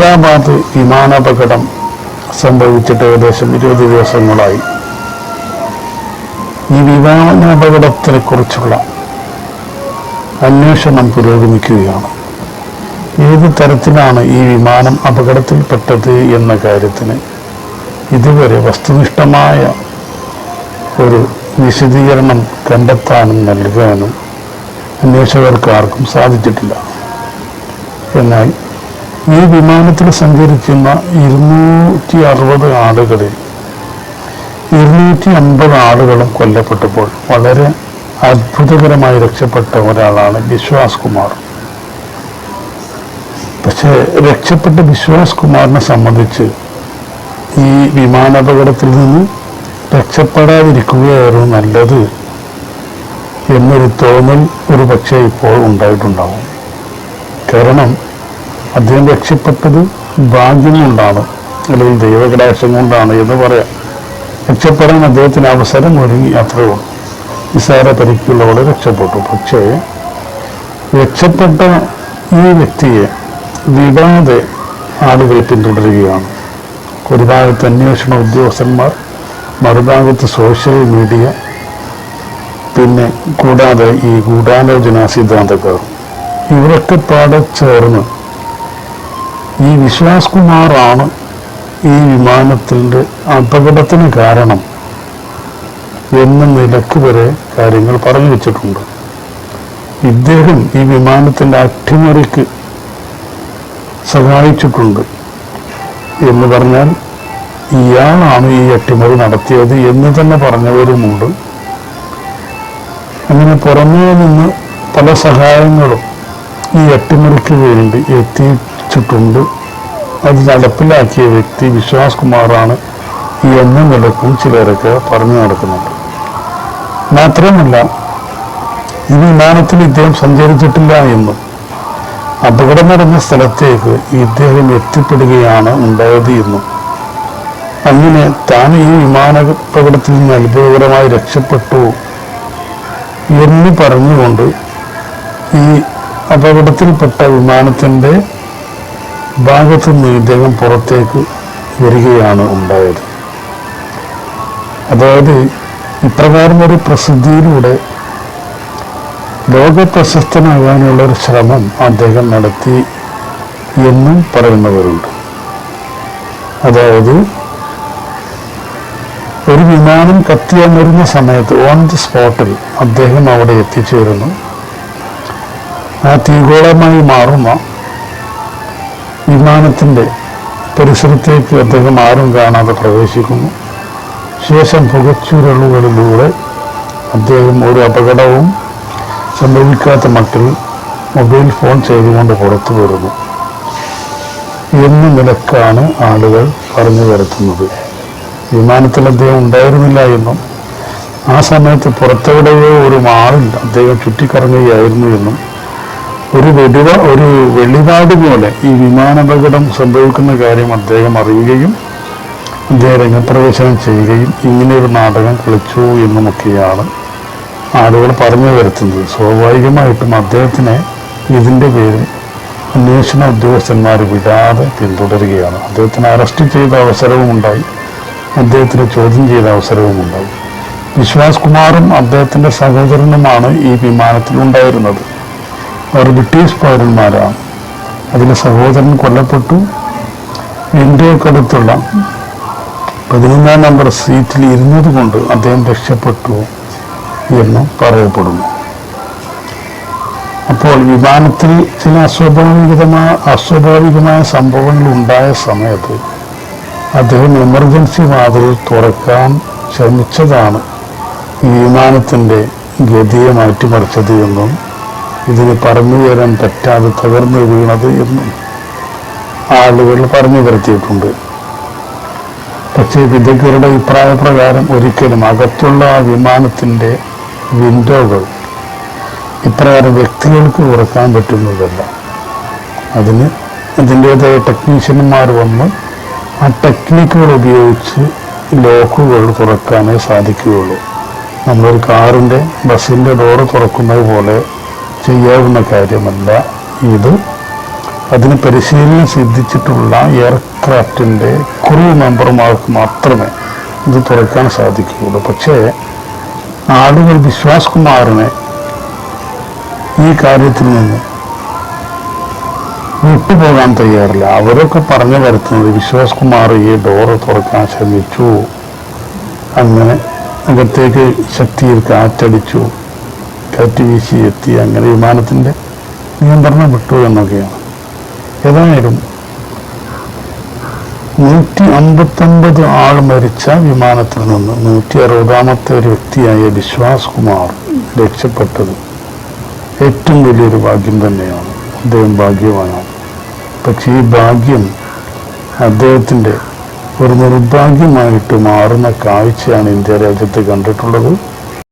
അഹമ്മദാബാദ് വിമാനാപകടം സംഭവിച്ചിട്ട് ഏകദേശം ഇരുപത് ദിവസങ്ങളായി. ഈ വിമാനാപകടത്തിനെ കുറിച്ചുള്ള അന്വേഷണം പുരോഗമിക്കുകയാണ്. ഏത് തരത്തിലാണ് ഈ വിമാനം അപകടത്തിൽപ്പെട്ടത് എന്ന കാര്യത്തിന് ഇതുവരെ വസ്തുനിഷ്ഠമായ ഒരു വിശദീകരണം കണ്ടെത്താനും നൽകാനും അന്വേഷകർക്ക് ആർക്കും സാധിച്ചിട്ടില്ല. എന്നാൽ ഈ വിമാനത്തിൽ സഞ്ചരിക്കുന്ന ഇരുന്നൂറ്റി അറുപത് ആളുകളിൽ ഇരുന്നൂറ്റി അൻപത് ആളുകളും കൊല്ലപ്പെട്ടപ്പോൾ വളരെ അത്ഭുതകരമായി രക്ഷപ്പെട്ട ഒരാളാണ് വിശ്വാസ് കുമാർ. പക്ഷേ രക്ഷപ്പെട്ട വിശ്വാസ് കുമാറിനെ സംബന്ധിച്ച് ഈ വിമാനാപകടത്തിൽ നിന്ന് രക്ഷപ്പെടാതിരിക്കുകയായിരുന്നു നല്ലത് എന്നൊരു തോന്നൽ ഒരു പക്ഷേ ഇപ്പോൾ ഉണ്ടായിട്ടുണ്ടാവും. കാരണം അദ്ദേഹം രക്ഷപ്പെട്ടത് ഭാഗ്യം കൊണ്ടാണ് അല്ലെങ്കിൽ ദൈവകടാക്ഷം കൊണ്ടാണ് എന്ന് പറയാം. രക്ഷപ്പെടാൻ അദ്ദേഹത്തിന് അവസരം ഒരുങ്ങി അത്രേ ഉള്ളൂ. നിസ്സാര പരിക്കുള്ളവളെ രക്ഷപ്പെട്ടു. പക്ഷേ രക്ഷപ്പെട്ട ഈ വ്യക്തിയെ വിടാതെ ആളുകൾ പിന്തുടരുകയാണ്. ഒരു ഭാഗത്ത് അന്വേഷണ ഉദ്യോഗസ്ഥന്മാർ മറുഭാഗത്ത് സോഷ്യൽ മീഡിയ പിന്നെ കൂടാതെ ഈ ഗൂഢാലോചന സിദ്ധാന്തക്കാർ. ഇവരൊക്കെ പാടെ ചേർന്ന് ഈ വിശ്വാസ് കുമാറാണ് ഈ വിമാനത്തിന്റെ അപകടത്തിന് കാരണം എന്ന നിലയ്ക്ക് വരെ കാര്യങ്ങൾ പറഞ്ഞു വെച്ചിട്ടുണ്ട്. ഇദ്ദേഹം ഈ വിമാനത്തിന്റെ അട്ടിമറിക്ക് സഹായിച്ചിട്ടുണ്ട് എന്ന് പറഞ്ഞാൽ ഇയാളാണ് ഈ അട്ടിമറി നടത്തിയത് എന്ന് തന്നെ പറഞ്ഞവരുമുണ്ട്. അങ്ങനെ പുറമേ നിന്ന് പല സഹായങ്ങളും ഈ അട്ടിമറിക്ക് വേണ്ടി എത്തിച്ചിട്ടുണ്ട് അത് നടപ്പിലാക്കിയ വ്യക്തി വിശ്വാസ് കുമാറാണ് എന്ന നിലക്കും ചിലരൊക്കെ പറഞ്ഞു നടക്കുന്നുണ്ട് മാത്രമല്ല ഈ വിമാനത്തിൽ ഇദ്ദേഹം സഞ്ചരിച്ചിട്ടില്ല എന്നും അപകടം നടന്ന സ്ഥലത്തേക്ക് ഇദ്ദേഹം എത്തിപ്പെടുകയാണ് ഉണ്ടായത് എന്നും. അങ്ങനെ താൻ ഈ വിമാനാപകടത്തിൽ നിന്ന് അത്ഭുതകരമായി രക്ഷപ്പെട്ടു എന്ന് പറഞ്ഞുകൊണ്ട് ഈ അപകടത്തിൽപ്പെട്ട വിമാനത്തിന്റെ ഭാഗത്തു നിന്ന് ഇദ്ദേഹം പുറത്തേക്ക് വരികയാണ് ഉണ്ടായത്. അതായത് ഇപ്രകാരം ഒരു പ്രസിദ്ധിയിലൂടെ ലോകപ്രശസ്തനാകാനുള്ള ഒരു ശ്രമം അദ്ദേഹം നടത്തി എന്നും പറയുന്നവരുണ്ട്. അതായത് ഒരു വിമാനം കത്തിയമരുന്ന സമയത്ത് ഓൺ ദി സ്പോട്ടിൽ അദ്ദേഹം അവിടെ എത്തിച്ചേരുന്നു. ആ തീഗോളമായി മാറുന്ന വിമാനത്തിന്റെ പരിസരത്തേക്ക് അദ്ദേഹം ആരും കാണാതെ പ്രവേശിക്കുന്നു. ശേഷം പുകച്ചുരുളുകളിലൂടെ അദ്ദേഹം ഒരു അപകടവും സംഭവിക്കാത്ത മട്ടിൽ മൊബൈൽ ഫോൺ ചെയ്തുകൊണ്ട് പുറത്തു വരുന്നു. എന്ന നിലക്കാണ് ആളുകൾ പറഞ്ഞു വരുത്തുന്നത്. വിമാനത്തിൽ അദ്ദേഹം ഉണ്ടായിരുന്നില്ല എന്നും ആ സമയത്ത് പുറത്തെവിടെയോ ഒരു മാറിൽ അദ്ദേഹം ചുറ്റിക്കറങ്ങുകയായിരുന്നു എന്നും ഒരു വെടിവ ഒരു വെളിപാട് പോലെ ഈ വിമാനാപകടം സംഭവിക്കുന്ന കാര്യം അദ്ദേഹം അറിയുകയും അദ്ദേഹം രംഗപ്രവേശനം ചെയ്യുകയും ഇങ്ങനെ ഒരു നാടകം കളിച്ചു എന്നുമൊക്കെയാണ് ആളുകൾ പറഞ്ഞു വരുത്തുന്നത്. സ്വാഭാവികമായിട്ടും അദ്ദേഹത്തിന് ഇതിന്റെ പേരിൽ അന്വേഷണ ഉദ്യോഗസ്ഥന്മാർ വിടാതെ പിന്തുടരുകയാണ്. അദ്ദേഹത്തിന് അറസ്റ്റ് ചെയ്ത അവസരവുമുണ്ടായി. അദ്ദേഹത്തിന് ചോദ്യം ചെയ്ത അവസരവുമുണ്ടായി. വിശ്വാസ് കുമാറും അദ്ദേഹത്തിന്റെ സഹോദരനുമാണ് ഈ വിമാനത്തിൽ ഉണ്ടായിരുന്നത് അവർ ബ്രിട്ടീഷ് പൗരന്മാരാണ്. അതിലെ സഹോദരൻ കൊല്ലപ്പെട്ടു. ഇന്ത്യക്കടുത്തുള്ള പതിനൊന്നാം നമ്പർ സീറ്റിൽ ഇരുന്നത് കൊണ്ട് അദ്ദേഹം രക്ഷപ്പെട്ടു എന്ന് പറയപ്പെടുന്നു. അപ്പോൾ വിമാനത്തിൽ ചില അസ്വാഭാവികമായ അസ്വാഭാവികമായ സംഭവങ്ങൾ ഉണ്ടായ സമയത്ത് അദ്ദേഹം എമർജൻസി വാതിൽ തുറക്കാൻ ശ്രമിച്ചതാണ് ഈ വിമാനത്തിന്റെ ഗതിയെ മാറ്റിമറിച്ചത് എന്നും ഇതിന് പറഞ്ഞു തരാൻ പറ്റാതെ തകർന്നു വീണത് എന്നും ആളുകൾ പറഞ്ഞു വരുത്തിയിട്ടുണ്ട്. പക്ഷേ വിദഗ്ധരുടെ അഭിപ്രായ പ്രകാരം ഒരിക്കലും അകത്തുള്ള ആ വിമാനത്തിന്റെ വിൻഡോകൾ ഇപ്രകാരം വ്യക്തികൾക്ക് തുറക്കാൻ പറ്റുന്നതല്ല. അതിന് അതിന്റേതായ ടെക്നീഷ്യന്മാർ വന്ന് ആ ടെക്നിക്കുകൾ ഉപയോഗിച്ച് ലോക്കുകൾ തുറക്കാനേ സാധിക്കുകയുള്ളൂ. നമ്മളൊരു കാറിന്റെ ബസ്സിന്റെ ഡോറ് തുറക്കുന്നത് പോലെ ചെയ്യാവുന്ന കാര്യമല്ല ഇത്. അതിന് പരിശീലനം സിദ്ധിച്ചിട്ടുള്ള എയർക്രാഫ്റ്റിന്റെ ക്രൂ മെമ്പർമാർക്ക് മാത്രമേ ഇത് തുറക്കാൻ സാധിക്കുകയുള്ളൂ. പക്ഷേ ആളുകൾ വിശ്വാസ് കുമാറിനെ ഈ കാര്യത്തിൽ നിന്ന് വിട്ടുപോകാൻ തയ്യാറില്ല. അവരൊക്കെ പറഞ്ഞു വരുത്തുന്നത് വിശ്വാസ് കുമാർ ഈ ഡോറ് തുറക്കാൻ ശ്രമിച്ചു. അങ്ങനെ അകത്തേക്ക് ശക്തിയിൽ കാറ്റടിച്ചു. കാറ്റ് വീശി എത്തി അങ്ങനെ വിമാനത്തിന്റെ നിയന്ത്രണം വിട്ടു എന്നൊക്കെയാണ്. ഏതായാലും നൂറ്റി അമ്പത്തൊമ്പത് ആൾ മരിച്ച വിമാനത്തിൽ നിന്ന് നൂറ്റി അറുപതാമത്തെ ഒരു വ്യക്തിയായ വിശ്വാസ് കുമാർ രക്ഷപ്പെട്ടത് ഏറ്റവും വലിയൊരു ഭാഗ്യം തന്നെയാണ്. അദ്ദേഹം ഭാഗ്യവാനാണ്. പക്ഷേ ഈ ഭാഗ്യം അദ്ദേഹത്തിന്റെ ഒരു നിർഭാഗ്യമായിട്ട് മാറുന്ന കാഴ്ചയാണ് ഇന്ത്യ രാജ്യത്ത് കണ്ടിട്ടുള്ളത്.